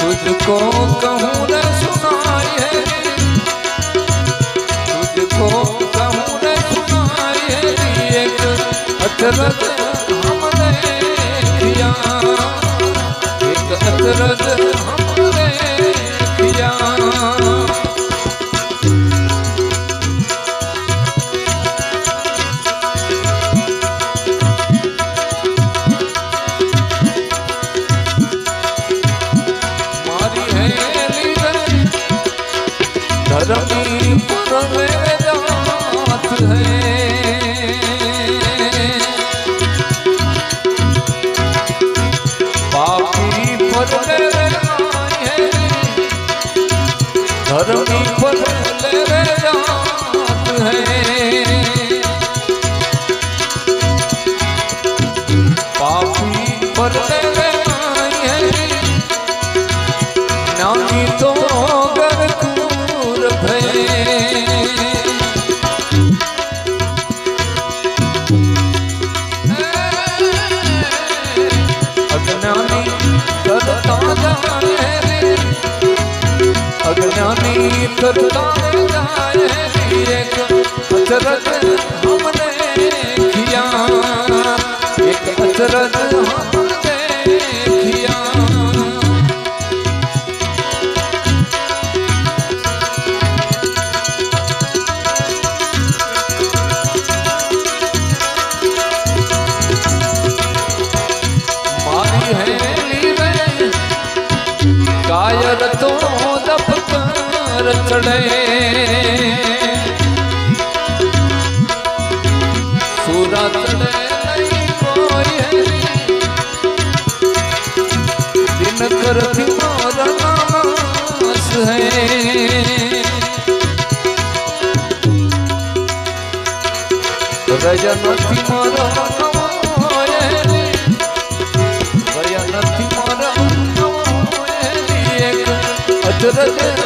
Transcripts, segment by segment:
तुझको कहूँ न सुनाई है। तुझको कहूँ न एक अचरत हमने किया। एक अचरत કરતા જાય અખરથી મોરનાસ હે રજનથી મોરનાસ અચરજ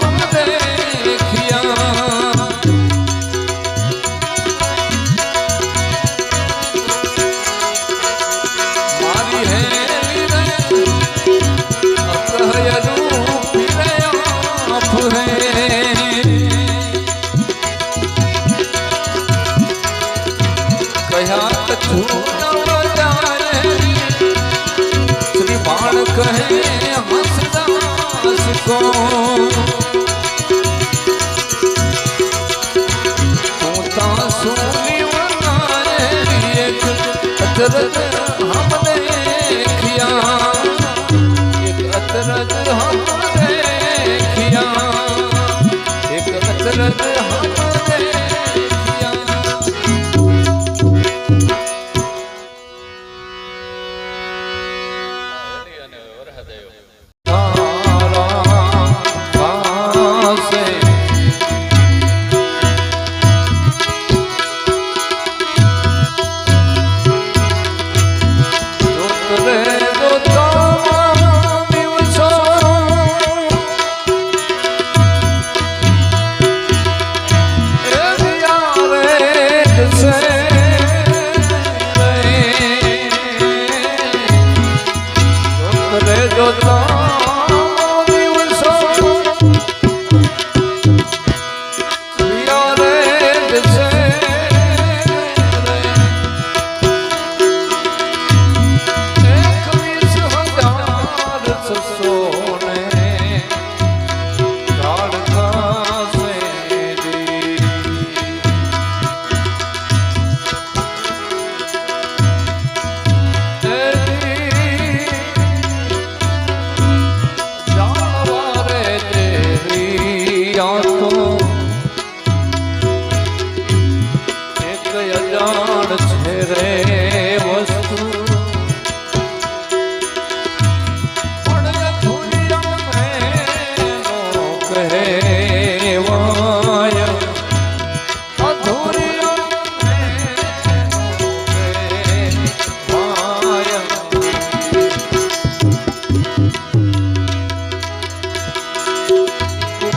दया कछु न श्री बाण कहे हंसदास को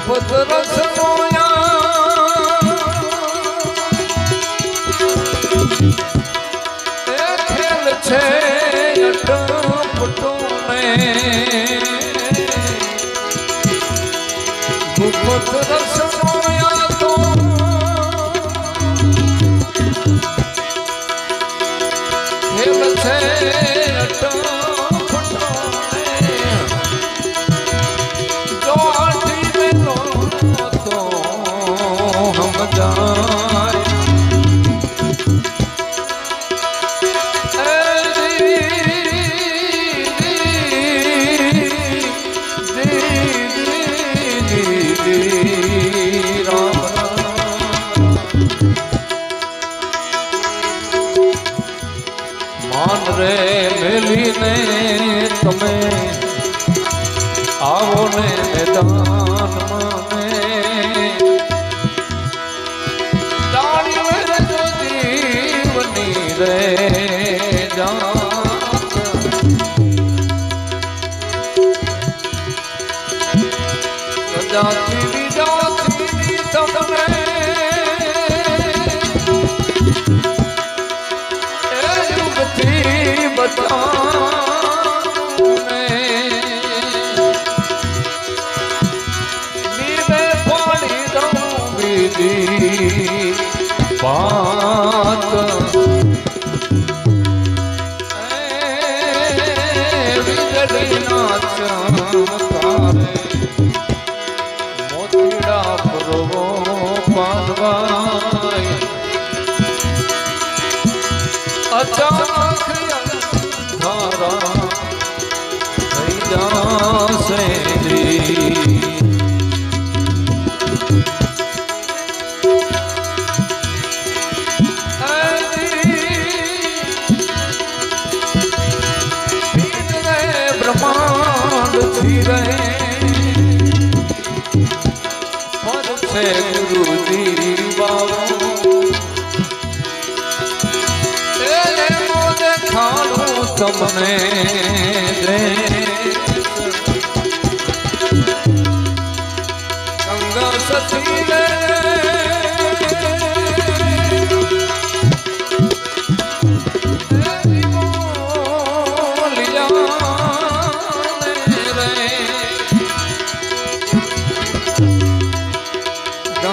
પદરસ મોયા ખેલ છે અટપટો ને ભૂપત તમે આવો ને મેદાનમાં રે જો વાત વીજળીના ચમકારે મોતીડા અચાનક બ્રહ્માંડ રહે. છે ગુરુજી બાબો તમને